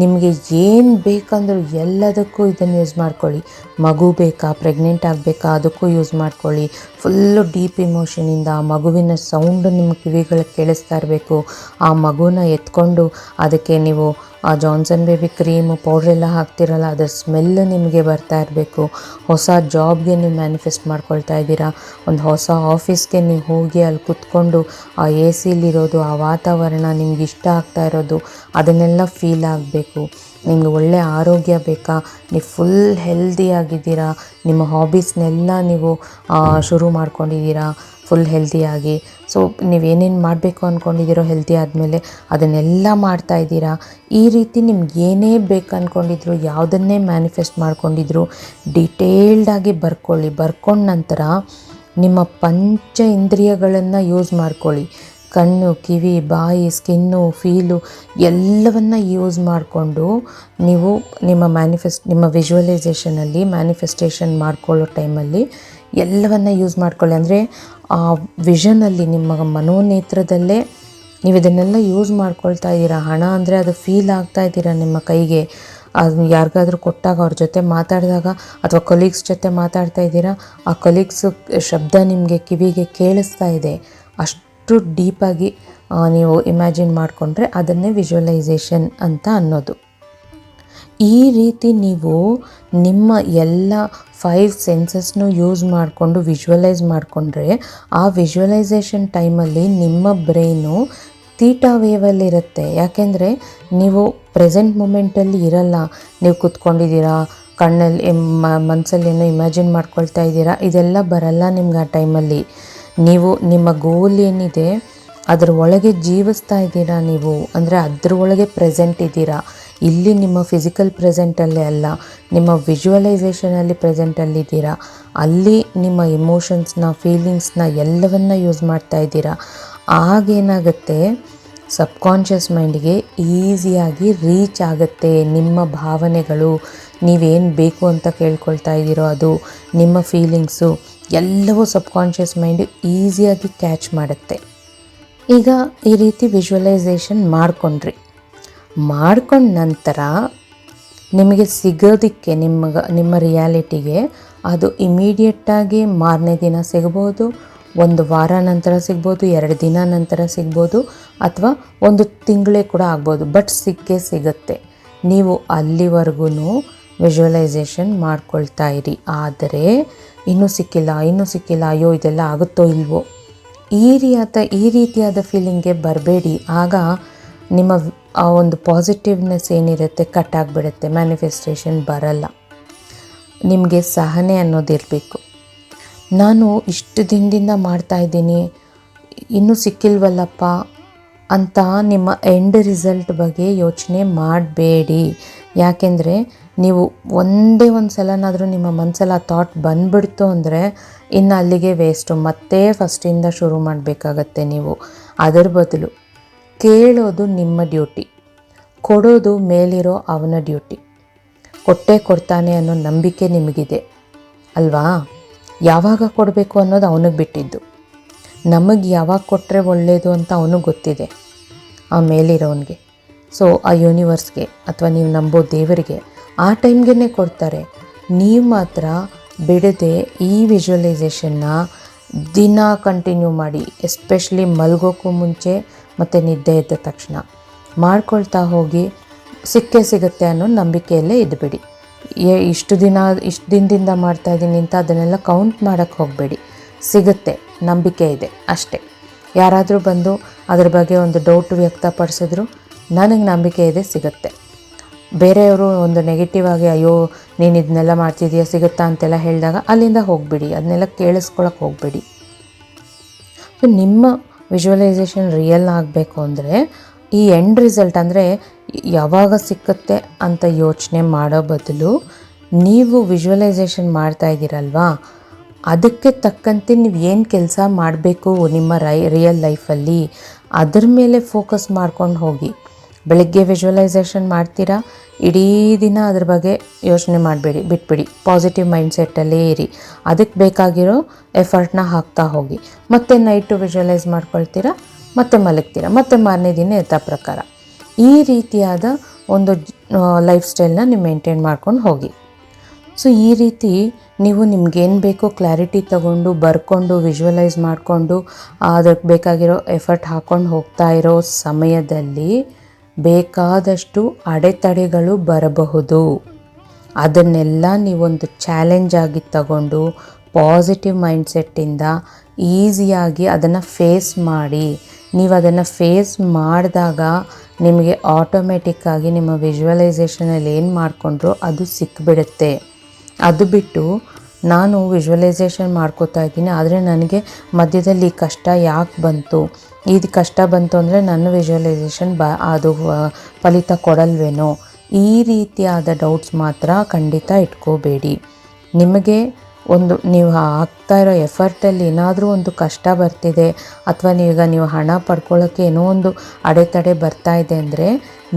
ನಿಮಗೆ ಏನು ಬೇಕಂದ್ರೂ ಎಲ್ಲದಕ್ಕೂ ಇದನ್ನು ಯೂಸ್ ಮಾಡ್ಕೊಳ್ಳಿ. ಮಗು ಬೇಕಾ ಪ್ರೆಗ್ನೆಂಟ್ ಆಗಬೇಕಾ, ಅದಕ್ಕೂ ಯೂಸ್ ಮಾಡ್ಕೊಳ್ಳಿ. ಫುಲ್ಲು ಡೀಪ್ ಇಮೋಷನಿಂದ ಆ ಮಗುವಿನ ಸೌಂಡು ನಿಮ್ಮ ಕಿವಿಗಳಿಗೆ ಕೇಳಿಸ್ತಾ ಇರಬೇಕು. ಆ ಮಗುನ ಎತ್ಕೊಂಡು ಅದಕ್ಕೆ ನೀವು ಆ ಜಾನ್ಸನ್ ಬೇಬಿ ಕ್ರೀಮು ಪೌಡ್ರೆಲ್ಲ ಹಾಕ್ತಿರಲ್ಲ, ಅದರ ಸ್ಮೆಲ್ ನಿಮಗೆ ಬರ್ತಾ ಇರಬೇಕು. ಹೊಸ ಜಾಬ್ಗೆ ನೀವು ಮ್ಯಾನಿಫೆಸ್ಟ್ ಮಾಡ್ಕೊಳ್ತಾ ಇದ್ದೀರಾ. ಒಂದು ಹೊಸ ಆಫೀಸ್ಗೆ ನೀವು ಹೋಗಿ ಅಲ್ಲಿ ಕುತ್ಕೊಂಡು ಆ ಎ ಸಿಲಿರೋದು ಆ ವಾತಾವರಣ ನಿಮ್ಗೆ ಇಷ್ಟ ಆಗ್ತಾ ಇರೋದು, ಅದನ್ನೆಲ್ಲ ಫೀಲ್ ಆಗಬೇಕು. ನಿಮಗೆ ಒಳ್ಳೆ ಆರೋಗ್ಯ ಬೇಕಾ? ನೀವು ಫುಲ್ ಹೆಲ್ದಿಯಾಗಿದ್ದೀರಾ ನಿಮ್ಮ ಹಾಬೀಸ್ನೆಲ್ಲ ನೀವು ಶುರು ಮಾಡ್ಕೊಂಡಿದ್ದೀರಾ? ಫುಲ್ ಹೆಲ್ದಿಯಾಗಿ ಸೊ ನೀವೇನೇನು ಮಾಡಬೇಕು ಅಂದ್ಕೊಂಡಿದ್ದೀರೋ ಹೆಲ್ದಿ ಆದಮೇಲೆ ಅದನ್ನೆಲ್ಲ ಮಾಡ್ತಾ ಇದ್ದೀರಾ? ಈ ರೀತಿ ನಿಮ್ಗೆ ಏನೇ ಬೇಕು ಅಂದ್ಕೊಂಡಿದ್ರು ಯಾವುದನ್ನೇ ಮ್ಯಾನಿಫೆಸ್ಟ್ ಮಾಡ್ಕೊಂಡಿದ್ರು ಡಿಟೇಲ್ಡಾಗಿ ಬರ್ಕೊಳ್ಳಿ. ಬರ್ಕೊಂಡ ನಂತರ ನಿಮ್ಮ ಪಂಚ ಇಂದ್ರಿಯಗಳನ್ನು ಯೂಸ್ ಮಾಡ್ಕೊಳ್ಳಿ. ಕಣ್ಣು, ಕಿವಿ, ಬಾಯಿ ಸ್ಕಿನ್ನು ಫೀಲು ಎಲ್ಲವನ್ನು ಯೂಸ್ ಮಾಡಿಕೊಂಡು ನೀವು ನಿಮ್ಮ ಮ್ಯಾನಿಫೆಸ್ಟ್ ನಿಮ್ಮ ವಿಜುವಲೈಸೇಷನಲ್ಲಿ ಮ್ಯಾನಿಫೆಸ್ಟೇಷನ್ ಮಾಡ್ಕೊಳ್ಳೋ ಟೈಮಲ್ಲಿ ಎಲ್ಲವನ್ನ ಯೂಸ್ ಮಾಡ್ಕೊಳ್ಳಿ. ಅಂದರೆ ಆ ವಿಷನಲ್ಲಿ ನಿಮ್ಮ ಮನೋನೇತ್ರದಲ್ಲೇ ನೀವು ಇದನ್ನೆಲ್ಲ ಯೂಸ್ ಮಾಡ್ಕೊಳ್ತಾ ಇದ್ದೀರಾ? ಹಣ ಅಂದರೆ ಅದು ಫೀಲ್ ಆಗ್ತಾ ಇದ್ದೀರಾ ನಿಮ್ಮ ಕೈಗೆ? ಅದು ಯಾರಿಗಾದ್ರೂ ಕೊಟ್ಟಾಗ ಅವ್ರ ಜೊತೆ ಮಾತಾಡಿದಾಗ ಅಥವಾ ಕೊಲೀಗ್ಸ್ ಜೊತೆ ಮಾತಾಡ್ತಾ ಇದ್ದೀರಾ? ಆ ಕೊಲೀಗ್ಸ್ ಶಬ್ದ ನಿಮಗೆ ಕಿವಿಗೆ ಕೇಳಿಸ್ತಾ ಇದೆ. ಅಷ್ಟು ಡೀಪಾಗಿ ನೀವು ಇಮ್ಯಾಜಿನ್ ಮಾಡಿಕೊಂಡ್ರೆ ಅದನ್ನೇ ವಿಜುವಲೈಸೇಷನ್ ಅಂತ ಅನ್ನೋದು. ಈ ರೀತಿ ನೀವು ನಿಮ್ಮ ಎಲ್ಲ ಫೈವ್ ಸೆನ್ಸಸ್ನು ಯೂಸ್ ಮಾಡಿಕೊಂಡು ವಿಜುವಲೈಸ್ ಮಾಡಿಕೊಂಡ್ರೆ, ಆ ವಿಜುವಲೈಸೇಷನ್ ಟೈಮಲ್ಲಿ ನಿಮ್ಮ ಬ್ರೈನು ತೀಟಾ ವೇವಲ್ಲಿರುತ್ತೆ ಯಾಕೆಂದರೆ, ನೀವು ಪ್ರೆಸೆಂಟ್ ಮೂಮೆಂಟಲ್ಲಿ ಇರಲ್ಲ. ನೀವು ಕೂತ್ಕೊಂಡಿದ್ದೀರಾ, ಕಣ್ಣಲ್ಲಿ ಮನಸ್ಸಲ್ಲಿ ಏನೋ ಇಮ್ಯಾಜಿನ್ ಮಾಡ್ಕೊಳ್ತಾ ಇದ್ದೀರಾ, ಇದೆಲ್ಲ ಬರಲ್ಲ ನಿಮ್ಗೆ ಆ ಟೈಮಲ್ಲಿ ನೀವು ನಿಮ್ಮ ಗೋಲ್ ಏನಿದೆ, ಅದ್ರ ಒಳಗೆ ಜೀವಿಸ್ತಾ ಇದ್ದೀರಾ ನೀವು, ಅಂದರೆ ಅದರೊಳಗೆ ಪ್ರೆಸೆಂಟ್ ಇದ್ದೀರಾ. ಇಲ್ಲಿ ನಿಮ್ಮ ಫಿಸಿಕಲ್ ಪ್ರೆಸೆಂಟಲ್ಲೇ ಅಲ್ಲ ನಿಮ್ಮ ವಿಜುವಲೈಸೇಷನಲ್ಲಿ ಪ್ರೆಸೆಂಟಲ್ಲಿದ್ದೀರಾ ಅಲ್ಲಿ ನಿಮ್ಮ ಇಮೋಷನ್ಸ್ನ ಫೀಲಿಂಗ್ಸ್ನ ಎಲ್ಲವನ್ನ ಯೂಸ್ ಮಾಡ್ತಾ ಇದ್ದೀರಾ? ಆಗೇನಾಗುತ್ತೆ? ಸಬ್ಕಾನ್ಷಿಯಸ್ ಮೈಂಡಿಗೆ ಈಸಿಯಾಗಿ ರೀಚ್ ಆಗುತ್ತೆ ನಿಮ್ಮ ಭಾವನೆಗಳು. ನೀವೇನು ಬೇಕು ಅಂತ ಕೇಳ್ಕೊಳ್ತಾ ಇದ್ದೀರೋ ಅದು, ನಿಮ್ಮ ಫೀಲಿಂಗ್ಸು ಎಲ್ಲವೂ ಸಬ್ಕಾನ್ಷಿಯಸ್ ಮೈಂಡ್ ಈಸಿಯಾಗಿ ಕ್ಯಾಚ್ ಮಾಡುತ್ತೆ. ಈಗ ಈ ರೀತಿ ವಿಜುವಲೈಸೇಷನ್ ಮಾಡ್ಕೊಂಡ್ರಿ. ಮಾಡ್ಕೊಂಡ ನಂತರ ನಿಮಗೆ ಸಿಗೋದಕ್ಕೆ ನಿಮ್ಗೆ ನಿಮ್ಮ ರಿಯಾಲಿಟಿಗೆ ಅದು ಇಮಿಡಿಯೇಟಾಗಿ ಮಾರನೇ ದಿನ ಸಿಗ್ಬೋದು, ಒಂದು ವಾರ ನಂತರ ಸಿಗ್ಬೋದು, ಎರಡು ದಿನ ನಂತರ ಸಿಗ್ಬೋದು, ಅಥವಾ ಒಂದು ತಿಂಗಳೇ ಕೂಡ ಆಗ್ಬೋದು, ಬಟ್ ಸಿಕ್ಕೇ ಸಿಗುತ್ತೆ. ನೀವು ಅಲ್ಲಿವರೆಗೂ ವಿಜುವಲೈಸೇಷನ್ ಮಾಡ್ಕೊಳ್ತಾ ಇರಿ. ಆದರೆ ಇನ್ನೂ ಸಿಕ್ಕಿಲ್ಲ ಇನ್ನೂ ಸಿಕ್ಕಿಲ್ಲ, ಅಯ್ಯೋ, ಇದೆಲ್ಲ ಆಗುತ್ತೋ ಇಲ್ವೋ? ಈ ರೀತಿಯಾದ ಈ ರೀತಿಯಾದ ಫೀಲಿಂಗ್ಗೆ ಬರಬೇಡಿ. ಆಗ ನಿಮ್ಮ ಆ ಒಂದು ಪಾಸಿಟಿವ್ನೆಸ್ ಏನಿರುತ್ತೆ ಕಟ್ ಆಗಿಬಿಡುತ್ತೆ ಮ್ಯಾನಿಫೆಸ್ಟೇಷನ್ ಬರಲ್ಲ. ನಿಮಗೆ ಸಹನೆ ಅನ್ನೋದಿರಬೇಕು. ನಾನು ಇಷ್ಟು ದಿನದಿಂದ ಮಾಡ್ತಾಯಿದ್ದೀನಿ ಇನ್ನೂ ಸಿಕ್ಕಿಲ್ವಲ್ಲಪ್ಪ ಅಂತ ನಿಮ್ಮ ಎಂಡ್ ರಿಸಲ್ಟ್ ಬಗ್ಗೆ ಯೋಚನೆ ಮಾಡಬೇಡಿ. ಯಾಕೆಂದರೆ ನೀವು ಒಂದೇ ಒಂದು ಸಲನಾದರೂ ನಿಮ್ಮ ಮನಸ್ಸಲ್ಲಿ ಆ ಥಾಟ್ ಬಂದ್ಬಿಡ್ತು ಅಂದರೆ ಇನ್ನು ಅಲ್ಲಿಗೆ ವೇಸ್ಟು ಮತ್ತೆ ಫಸ್ಟಿಂದ ಶುರು ಮಾಡಬೇಕಾಗತ್ತೆ ನೀವು. ಅದರ ಬದಲು ಕೇಳೋದು ನಿಮ್ಮ ಡ್ಯೂಟಿ, ಕೊಡೋದು ಮೇಲಿರೋ ಅವನ ಡ್ಯೂಟಿ. ಕೊಟ್ಟೆ ಕೊಡ್ತಾನೆ ಅನ್ನೋ ನಂಬಿಕೆ ನಿಮಗಿದೆ ಅಲ್ವಾ? ಯಾವಾಗ ಕೊಡಬೇಕು ಅನ್ನೋದು ಅವನಿಗೆ ಬಿಟ್ಟಿದ್ದು. ನಮಗೆ ಯಾವಾಗ ಕೊಟ್ಟರೆ ಒಳ್ಳೆಯದು ಅಂತ ಅವನಿಗೆ ಗೊತ್ತಿದೆ ಆ ಮೇಲಿರೋನಿಗೆ. ಸೊ ಆ ಯೂನಿವರ್ಸ್ಗೆ ಅಥವಾ ನೀವು ನಂಬೋ ದೇವರಿಗೆ ಆ ಟೈಮ್ಗೆ ಕೊಡ್ತಾರೆ. ನೀವು ಮಾತ್ರ ಬಿಡದೆ ಈ ವಿಜುವಲೈಸೇಷನ್ನ ದಿನ ಕಂಟಿನ್ಯೂ ಮಾಡಿ ಎಸ್ಪೆಷಲಿ ಮಲಗೋಕ್ಕೂ ಮುಂಚೆ ಮತ್ತು ನಿದ್ದೆ ಎದ್ದ ತಕ್ಷಣ ಮಾಡ್ಕೊಳ್ತಾ ಹೋಗಿ ಸಿಕ್ಕೇ ಸಿಗುತ್ತೆ ಅನ್ನೋ ನಂಬಿಕೆಯಲ್ಲೇ ಇದ್ದುಬಿಡಿ ಇಷ್ಟು ದಿನ, ಇಷ್ಟು ದಿನದಿಂದ ಮಾಡ್ತಾ ಇದ್ದೀನಿ ಅಂತ ಅದನ್ನೆಲ್ಲ ಕೌಂಟ್ ಮಾಡೋಕ್ಕೆ ಹೋಗಬೇಡಿ. ಸಿಗುತ್ತೆ, ನಂಬಿಕೆ ಇದೆ ಅಷ್ಟೇ. ಯಾರಾದರೂ ಬಂದು ಅದ್ರ ಬಗ್ಗೆ ಒಂದು ಡೌಟ್ ವ್ಯಕ್ತಪಡಿಸಿದ್ರು ನನಗೆ ನಂಬಿಕೆ ಇದೆ, ಸಿಗುತ್ತೆ. ಬೇರೆಯವರು ಒಂದು ನೆಗೆಟಿವ್ ಆಗಿ, ಅಯ್ಯೋ, ನೀನು ಇದನ್ನೆಲ್ಲ ಮಾಡ್ತಿದ್ದೀಯಾ ಸಿಗುತ್ತಾ? ಅಂತೆಲ್ಲ ಹೇಳಿದಾಗ ಅಲ್ಲಿಂದ ಹೋಗಬೇಡಿ. ಅದನ್ನೆಲ್ಲ ಕೇಳಿಸ್ಕೊಳಕ್ಕೆ ಹೋಗಬೇಡಿ. ನಿಮ್ಮ ವಿಜುವಲೈಸೇಷನ್ ರಿಯಲ್ ಆಗಬೇಕು ಅಂದರೆ ಈ ಎಂಡ್ ರಿಸಲ್ಟ್ ಅಂದರೆ ಯಾವಾಗ ಸಿಕ್ಕುತ್ತೆ ಅಂತ ಯೋಚನೆ ಮಾಡೋ ಬದಲು ನೀವು ವಿಜುವಲೈಸೇಷನ್ ಮಾಡ್ತಾ ಇದ್ದೀರಲ್ವಾ? ಅದಕ್ಕೆ ತಕ್ಕಂತೆ ನೀವು ಏನು ಕೆಲಸ ಮಾಡಬೇಕು ನಿಮ್ಮ ರೈ ರಿಯಲ್ ಲೈಫಲ್ಲಿ ಅದ್ರ ಮೇಲೆ ಫೋಕಸ್ ಮಾಡ್ಕೊಂಡು ಹೋಗಿ. ಬೆಳಗ್ಗೆ ವಿಜುವಲೈಸೇಷನ್ ಮಾಡ್ತೀರಾ? ಇಡೀ ದಿನ ಅದ್ರ ಬಗ್ಗೆ ಯೋಚನೆ ಮಾಡಬೇಡಿ, ಬಿಟ್ಬಿಡಿ. ಪಾಸಿಟಿವ್ ಮೈಂಡ್ಸೆಟ್ಟಲ್ಲೇ ಇರಿ. ಅದಕ್ಕೆ ಬೇಕಾಗಿರೋ ಎಫರ್ಟ್ನ ಹಾಕ್ತಾ ಹೋಗಿ. ಮತ್ತೆ ನೈಟು ವಿಜುವಲೈಸ್ ಮಾಡ್ಕೊಳ್ತೀರಾ? ಮತ್ತೆ ಮಲಗ್ತೀರಾ? ಮತ್ತೆ ಮಾರನೇ ದಿನ ಎತ್ತ ಪ್ರಕಾರ. ಈ ರೀತಿಯಾದ ಒಂದು ಲೈಫ್ ಸ್ಟೈಲ್ನ ನೀವು ಮೇಂಟೈನ್ ಮಾಡ್ಕೊಂಡು ಹೋಗಿ. ಸೊ ಈ ರೀತಿ ನೀವು ನಿಮ್ಗೇನು ಬೇಕೋ ಕ್ಲಾರಿಟಿ ತಗೊಂಡು, ಬರ್ಕೊಂಡು ವಿಜುವಲೈಸ್ ಮಾಡಿಕೊಂಡು, ಅದಕ್ಕೆ ಬೇಕಾಗಿರೋ ಎಫರ್ಟ್ ಹಾಕ್ಕೊಂಡು ಹೋಗ್ತಾ ಇರೋ ಸಮಯದಲ್ಲಿ ಬೇಕಾದಷ್ಟು ಅಡೆತಡೆಗಳು ಬರಬಹುದು. ಅದನ್ನೆಲ್ಲ ನೀವೊಂದು ಚಾಲೆಂಜ್ ಆಗಿ ತಗೊಂಡು ಪಾಸಿಟಿವ್ ಮೈಂಡ್ಸೆಟ್ಟಿಂದ ಈಸಿಯಾಗಿ ಅದನ್ನು ಫೇಸ್ ಮಾಡಿ. ನೀವು ಅದನ್ನು ಫೇಸ್ ಮಾಡಿದಾಗ ನಿಮಗೆ ಆಟೋಮೆಟಿಕ್ಕಾಗಿ ನಿಮ್ಮ ವಿಜುವಲೈಸೇಷನಲ್ಲಿ ಏನು ಮಾಡಿಕೊಂಡ್ರು ಅದು ಸಿಕ್ಕಿಬಿಡುತ್ತೆ ಅದು ಬಿಟ್ಟು ನಾನು ವಿಜುವಲೈಸೇಷನ್ ಮಾಡ್ಕೋತಾ ಇದ್ದೀನಿ, ಆದರೆ ನನಗೆ ಮಧ್ಯದಲ್ಲಿ ಕಷ್ಟ ಯಾಕೆ ಬಂತು? ಇದು ಕಷ್ಟ ಬಂತು ಅಂದರೆ ನನ್ನ ವಿಜುವಲೈಸೇಷನ್ ಬ ಅದು ಫಲಿತ ಕೊಡಲ್ವೇನೋ? ಈ ರೀತಿಯಾದ ಡೌಟ್ಸ್ ಮಾತ್ರ ಖಂಡಿತ ಇಟ್ಕೋಬೇಡಿ. ನಿಮಗೆ ಒಂದು ನೀವು ಹಾಕ್ತಾ ಇರೋ ಎಫರ್ಟಲ್ಲಿ ಏನಾದರೂ ಒಂದು ಕಷ್ಟ ಬರ್ತಿದೆ, ಅಥವಾ ನೀವೀಗ ನೀವು ಹಣ ಪಡ್ಕೊಳ್ಳೋಕ್ಕೆ ಏನೋ ಒಂದು ಅಡೆತಡೆ ಬರ್ತಾ ಇದೆ ಅಂದರೆ,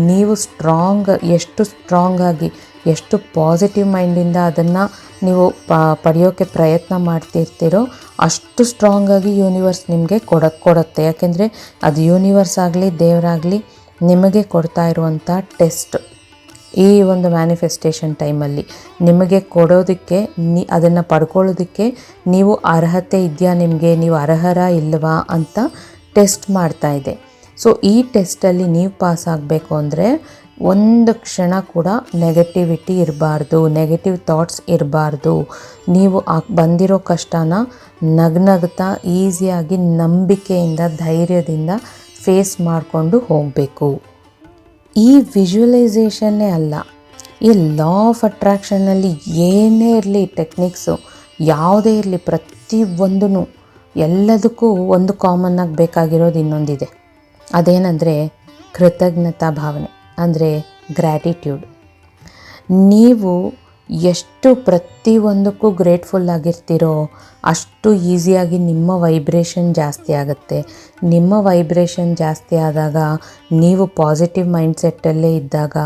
ನೀವು ಸ್ಟ್ರಾಂಗ್, ಎಷ್ಟು ಸ್ಟ್ರಾಂಗ್ ಆಗಿ, ಎಷ್ಟು ಪಾಸಿಟಿವ್ ಮೈಂಡಿಂದ ಅದನ್ನು ನೀವು ಪ ಪಡೆಯೋಕ್ಕೆ ಪ್ರಯತ್ನ ಮಾಡ್ತಿರ್ತೀರೋ, ಅಷ್ಟು ಸ್ಟ್ರಾಂಗಾಗಿ ಯೂನಿವರ್ಸ್ ನಿಮಗೆ ಕೊಡಕ್ಕೆ ಕೊಡುತ್ತೆ. ಯಾಕೆಂದರೆ ಅದು ಯೂನಿವರ್ಸ್ ಆಗಲಿ ದೇವರಾಗಲಿ ನಿಮಗೆ ಕೊಡ್ತಾ ಇರುವಂಥ ಟೆಸ್ಟ್. ಈ ಒಂದು ಮ್ಯಾನಿಫೆಸ್ಟೇಷನ್ ಟೈಮಲ್ಲಿ ನಿಮಗೆ ಕೊಡೋದಕ್ಕೆ ನಿ, ಅದನ್ನು ಪಡ್ಕೊಳ್ಳೋದಕ್ಕೆ ನೀವು ಅರ್ಹತೆ ಇದೆಯಾ ನಿಮಗೆ? ನೀವು ಅರ್ಹರ ಇಲ್ಲವಾ ಅಂತ ಟೆಸ್ಟ್ ಮಾಡ್ತಾ ಇದೆ. ಸೊ ಈ ಟೆಸ್ಟಲ್ಲಿ ನೀವು ಪಾಸ್ ಆಗಬೇಕು ಅಂದರೆ ಒಂದು ಕ್ಷಣ ಕೂಡ ನೆಗೆಟಿವಿಟಿ ಇರಬಾರ್ದು ನೆಗೆಟಿವ್ ಥಾಟ್ಸ್ ಇರಬಾರ್ದು. ನೀವು ಆ, ಬಂದಿರೋ ಕಷ್ಟನ ನಗ್ನಗ್ತಾ ಈಸಿಯಾಗಿ ನಂಬಿಕೆಯಿಂದ, ಧೈರ್ಯದಿಂದ ಫೇಸ್ ಮಾಡಿಕೊಂಡು ಹೋಗಬೇಕು. ಈ ವಿಜುವಲೈಸೇಷನ್ನೇ ಅಲ್ಲ. ಈ ಲಾ ಆಫ್ ಅಟ್ರಾಕ್ಷನ್ನಲ್ಲಿ ಏನೇ ಇರಲಿ ಟೆಕ್ನಿಕ್ಸು ಯಾವುದೇ ಇರಲಿ ಪ್ರತಿಯೊಂದೂ ಎಲ್ಲದಕ್ಕೂ ಒಂದು ಕಾಮನ್ ಆಗಿ ಬೇಕಾಗಿರೋದು ಇನ್ನೊಂದಿದೆ. ಅದೇನೆಂದರೆ ಕೃತಜ್ಞತಾ ಭಾವನೆ, ಅಂದರೆ ಗ್ರ್ಯಾಟಿಟ್ಯೂಡ್ ನೀವು ಎಷ್ಟು ಪ್ರತಿಯೊಂದಕ್ಕೂ ಗ್ರೇಟ್ಫುಲ್ ಆಗಿರ್ತೀರೋ ಅಷ್ಟು ಈಸಿಯಾಗಿ ನಿಮ್ಮ ವೈಬ್ರೇಷನ್ ಜಾಸ್ತಿ ಆಗುತ್ತೆ. ನಿಮ್ಮ ವೈಬ್ರೇಷನ್ ಜಾಸ್ತಿ ಆದಾಗ, ನೀವು ಪಾಸಿಟಿವ್ ಮೈಂಡ್ಸೆಟ್ಟಲ್ಲೇ ಇದ್ದಾಗ,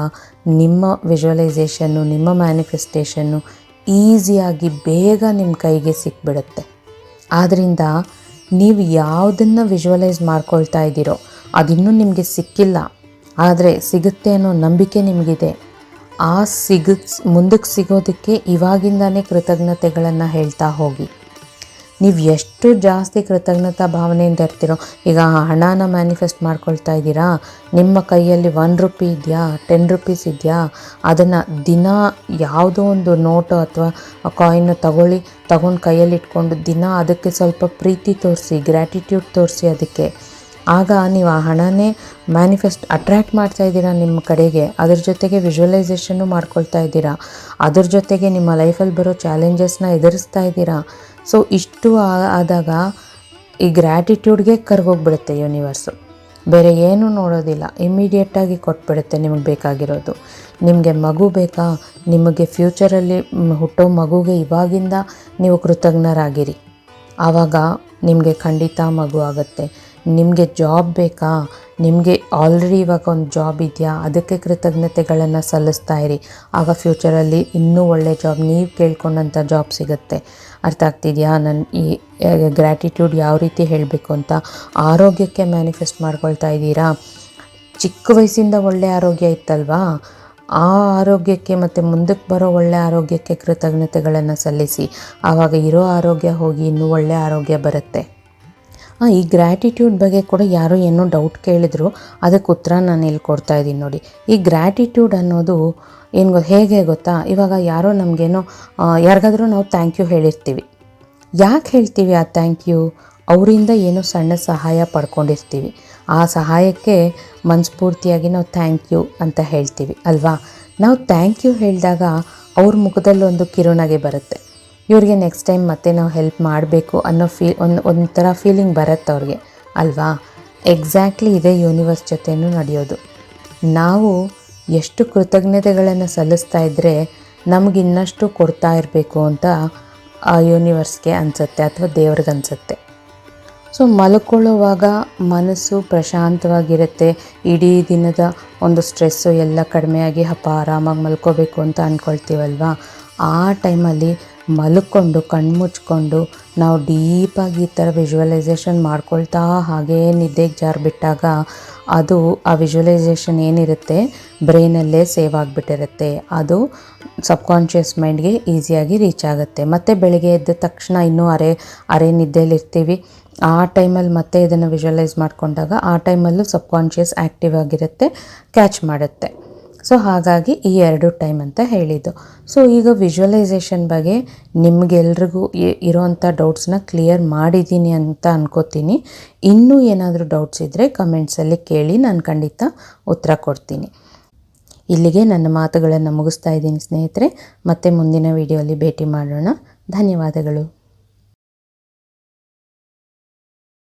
ನಿಮ್ಮ ವಿಜುವಲೈಸೇಷನ್ನು ನಿಮ್ಮ ಮ್ಯಾನಿಫೆಸ್ಟೇಷನ್ನು ಈಸಿಯಾಗಿ ಬೇಗ ನಿಮ್ಮ ಕೈಗೆ ಸಿಕ್ಬಿಡುತ್ತೆ. ಆದ್ದರಿಂದ ನೀವು ಯಾವುದನ್ನು ವಿಜುವಲೈಸ್ ಮಾಡ್ಕೊಳ್ತಾ ಇದ್ದೀರೋ, ಅದಿನ್ನೂ ನಿಮಗೆ ಸಿಕ್ಕಿಲ್ಲ. ಆದರೆ ಸಿಗುತ್ತೆ ಅನ್ನೋ ನಂಬಿಕೆ ನಿಮಗಿದೆ. ಆ ಸಿಗ ಮುಂದಕ್ಕೆ ಸಿಗೋದಕ್ಕೆ ಇವಾಗಿಂದಾನೇ ಕೃತಜ್ಞತೆಗಳನ್ನು ಹೇಳ್ತಾ ಹೋಗಿ. ನೀವು ಎಷ್ಟು ಜಾಸ್ತಿ ಕೃತಜ್ಞತಾ ಭಾವನೆಯಿಂದ ಇರ್ತೀರೋ, ಈಗ ಹಣನ ಮ್ಯಾನಿಫೆಸ್ಟ್ ಮಾಡ್ಕೊಳ್ತಾ ಇದ್ದೀರಾ? ನಿಮ್ಮ ಕೈಯಲ್ಲಿ ಒನ್ ರುಪಿ ಇದೆಯಾ ಟೆನ್ ರುಪೀಸ್ ಇದೆಯಾ? ಅದನ್ನು ದಿನ ಯಾವುದೋ ಒಂದು ನೋಟು ಅಥವಾ ಕಾಯಿನ್ ತಗೊಳ್ಳಿ, ತಗೊಂಡು ಕೈಯಲ್ಲಿ ಇಟ್ಕೊಂಡು ದಿನ ಅದಕ್ಕೆ ಸ್ವಲ್ಪ ಪ್ರೀತಿ ತೋರಿಸಿ ಗ್ರ್ಯಾಟಿಟ್ಯೂಡ್ ತೋರಿಸಿ ಅದಕ್ಕೆ. ಆಗ ನೀವು ಆ ಹಣನೇ ಮ್ಯಾನಿಫೆಸ್ಟ್ ಅಟ್ರ್ಯಾಕ್ಟ್ ಮಾಡ್ತಾ ಇದ್ದೀರಾ ನಿಮ್ಮ ಕಡೆಗೆ. ಅದ್ರ ಜೊತೆಗೆ ವಿಜುವಲೈಸೇಷನ್ನು ಮಾಡ್ಕೊಳ್ತಾ ಇದ್ದೀರಾ. ಅದ್ರ ಜೊತೆಗೆ ನಿಮ್ಮ ಲೈಫಲ್ಲಿ ಬರೋ ಚಾಲೆಂಜಸ್ನ ಎದುರಿಸ್ತಾ ಇದ್ದೀರಾ. ಸೊ ಇಷ್ಟು ಆದಾಗ ಈ ಗ್ರ್ಯಾಟಿಟ್ಯೂಡ್ಗೆ ಕರ್ಗೋಗ್ಬಿಡುತ್ತೆ ಯೂನಿವರ್ಸು ಬೇರೆ ಏನೂ ನೋಡೋದಿಲ್ಲ. ಇಮ್ಮಿಡಿಯೇಟಾಗಿ ಕೊಟ್ಬಿಡುತ್ತೆ ನಿಮಗೆ ಬೇಕಾಗಿರೋದು. ನಿಮಗೆ ಮಗು ಬೇಕಾ? ನಿಮಗೆ ಫ್ಯೂಚರಲ್ಲಿ ಹುಟ್ಟೋ ಮಗುಗೆ ಇವಾಗಿಂದ ನೀವು ಕೃತಜ್ಞರಾಗಿರಿ. ಆವಾಗ ನಿಮಗೆ ಖಂಡಿತ ಮಗು ಆಗುತ್ತೆ. ನಿಮಗೆ ಜಾಬ್ ಬೇಕಾ? ನಿಮಗೆ ಆಲ್ರೆಡಿ ಇವಾಗ ಒಂದು ಜಾಬ್ ಇದೆಯಾ? ಅದಕ್ಕೆ ಕೃತಜ್ಞತೆಗಳನ್ನು ಸಲ್ಲಿಸ್ತಾ ಇರಿ. ಆಗ ಫ್ಯೂಚರಲ್ಲಿ ಇನ್ನೂ ಒಳ್ಳೆಯ ಜಾಬ್ ನೀವು ಕೇಳ್ಕೊಂಡಂಥ ಜಾಬ್ ಸಿಗುತ್ತೆ. ಅರ್ಥ ಆಗ್ತಿದೆಯಾ? ನನ್ನ ಈ ಗ್ರ್ಯಾಟಿಟ್ಯೂಡ್ ಯಾವ ರೀತಿ ಹೇಳಬೇಕು ಅಂತ ಆರೋಗ್ಯಕ್ಕೆ ಮ್ಯಾನಿಫೆಸ್ಟ್ ಮಾಡ್ಕೊಳ್ತಾ ಇದ್ದೀರಾ? ಚಿಕ್ಕ ವಯಸ್ಸಿಂದ ಒಳ್ಳೆಯ ಆರೋಗ್ಯ ಇತ್ತಲ್ವಾ? ಆ ಆರೋಗ್ಯಕ್ಕೆ ಮತ್ತು ಮುಂದಕ್ಕೆ ಬರೋ ಒಳ್ಳೆ ಆರೋಗ್ಯಕ್ಕೆ ಕೃತಜ್ಞತೆಗಳನ್ನು ಸಲ್ಲಿಸಿ. ಆವಾಗ ಇರೋ ಆರೋಗ್ಯ ಹೋಗಿ ಇನ್ನೂ ಒಳ್ಳೆಯ ಆರೋಗ್ಯ ಬರುತ್ತೆ. ಈ ಗ್ರ್ಯಾಟಿಟ್ಯೂಡ್ ಬಗ್ಗೆ ಕೂಡ ಯಾರೋ ಏನೋ ಡೌಟ್ ಕೇಳಿದ್ರು, ಅದಕ್ಕೆ ಉತ್ತರ ನಾನು ಇಲ್ಲಿ ಕೊಡ್ತಾ ಇದ್ದೀನಿ ನೋಡಿ. ಈ ಗ್ರ್ಯಾಟಿಟ್ಯೂಡ್ ಅನ್ನೋದು ಏನು ಗೊ ಹೇಗೆ ಗೊತ್ತಾ? ಇವಾಗ ಯಾರೋ ನಮಗೇನೋ ಯಾರಿಗಾದ್ರೂ ನಾವು ಥ್ಯಾಂಕ್ ಯು ಹೇಳಿರ್ತೀವಿ. ಯಾಕೆ ಹೇಳ್ತೀವಿ ಆ ಥ್ಯಾಂಕ್ ಯು ಅವರಿಂದ ಏನೋ ಸಣ್ಣ ಸಹಾಯ ಪಡ್ಕೊಂಡಿರ್ತೀವಿ. ಆ ಸಹಾಯಕ್ಕೆ ಮನಸ್ಫೂರ್ತಿಯಾಗಿ ನಾವು ಥ್ಯಾಂಕ್ ಯು ಅಂತ ಹೇಳ್ತೀವಿ, ಅಲ್ವಾ? ನಾವು ಥ್ಯಾಂಕ್ ಯು ಹೇಳಿದಾಗ ಅವ್ರ ಮುಖದಲ್ಲಿ ಒಂದು ಕಿರುನಗೆ ಬರುತ್ತೆ. ಇವ್ರಿಗೆ ನೆಕ್ಸ್ಟ್ ಟೈಮ್ ಮತ್ತೆ ನಾವು ಹೆಲ್ಪ್ ಮಾಡಬೇಕು ಅನ್ನೋ ಫೀ ಒಂದು, ಒಂಥರ ಫೀಲಿಂಗ್ ಬರುತ್ತೆ ಅವ್ರಿಗೆ, ಅಲ್ವಾ? ಎಕ್ಸಾಕ್ಟ್ಲಿ ಇದೇ ಯೂನಿವರ್ಸ್ ಜೊತೆಯೂ ನಡೆಯೋದು. ನಾವು ಎಷ್ಟು ಕೃತಜ್ಞತೆಗಳನ್ನು ಸಲ್ಲಿಸ್ತಾ ಇದ್ದರೆ ನಮ್ಗೆ ಇನ್ನಷ್ಟು ಕೊಡ್ತಾ ಇರಬೇಕು ಅಂತ ಆ ಯೂನಿವರ್ಸ್ಗೆ ಅನಿಸುತ್ತೆ ಅಥವಾ ದೇವ್ರಿಗೆ ಅನಿಸುತ್ತೆ. ಸೊ ಮಲ್ಕೊಳ್ಳುವಾಗ ಮನಸ್ಸು ಪ್ರಶಾಂತವಾಗಿರುತ್ತೆ, ಇಡೀ ದಿನದ ಒಂದು ಸ್ಟ್ರೆಸ್ಸು ಎಲ್ಲ ಕಡಿಮೆಯಾಗಿ ಹಪ್ಪ ಆರಾಮಾಗಿ ಮಲ್ಕೋಬೇಕು ಅಂತ ಅಂದ್ಕೊಳ್ತೀವಲ್ವ ಆ ಟೈಮಲ್ಲಿ ಮಲ್ಕೊಂಡು ಕಣ್ಮುಚ್ಕೊಂಡು ನಾವು ಡೀಪಾಗಿ ಈ ಥರ ವಿಜುವಲೈಸೇಷನ್ ಮಾಡ್ಕೊಳ್ತಾ ಹಾಗೇ ನಿದ್ದೆಗೆ ಜಾರು ಬಿಟ್ಟಾಗ ಅದು ಆ ವಿಜುವಲೈಸೇಷನ್ ಏನಿರುತ್ತೆ? ಬ್ರೈನಲ್ಲೇ ಸೇವ್ ಆಗಿಬಿಟ್ಟಿರುತ್ತೆ. ಅದು ಸಬ್ಕಾನ್ಷಿಯಸ್ ಮೈಂಡ್ಗೆ ಈಸಿಯಾಗಿ ರೀಚ್ ಆಗುತ್ತೆ. ಮತ್ತು ಬೆಳಿಗ್ಗೆ ಎದ್ದ ತಕ್ಷಣ ಇನ್ನೂ ಅರೆ ಅರೆ ನಿದ್ದೆಲಿರ್ತೀವಿ ಆ ಟೈಮಲ್ಲಿ ಮತ್ತೆ ಇದನ್ನು ವಿಜುವಲೈಸ್ ಮಾಡಿಕೊಂಡಾಗ ಆ ಟೈಮಲ್ಲೂ ಸಬ್ಕಾನ್ಷಿಯಸ್ ಆ್ಯಕ್ಟಿವ್ ಆಗಿರುತ್ತೆ ಕ್ಯಾಚ್ ಮಾಡುತ್ತೆ. ಸೊ ಹಾಗಾಗಿ ಈ ಎರಡು ಟೈಮ್ ಅಂತ ಹೇಳಿದ್ದು. ಸೊ ಈಗ ವಿಜುವಲೈಸೇಷನ್ ಬಗ್ಗೆ ನಿಮಗೆಲ್ರಿಗೂ ಇರೋವಂಥ ಡೌಟ್ಸ್ನ ಕ್ಲಿಯರ್ ಮಾಡಿದ್ದೀನಿ ಅಂತ ಅನ್ಕೋತೀನಿ. ಇನ್ನೂ ಏನಾದರೂ ಡೌಟ್ಸ್ ಇದ್ದರೆ ಕಮೆಂಟ್ಸಲ್ಲಿ ಕೇಳಿ ನಾನು ಖಂಡಿತ ಉತ್ತರ ಕೊಡ್ತೀನಿ. ಇಲ್ಲಿಗೆ ನನ್ನ ಮಾತುಗಳನ್ನು ಮುಗಿಸ್ತಾ ಇದ್ದೀನಿ ಸ್ನೇಹಿತರೆ. ಮತ್ತೆ ಮುಂದಿನ ವಿಡಿಯೋಲಿ ಭೇಟಿ ಮಾಡೋಣ. ಧನ್ಯವಾದಗಳು.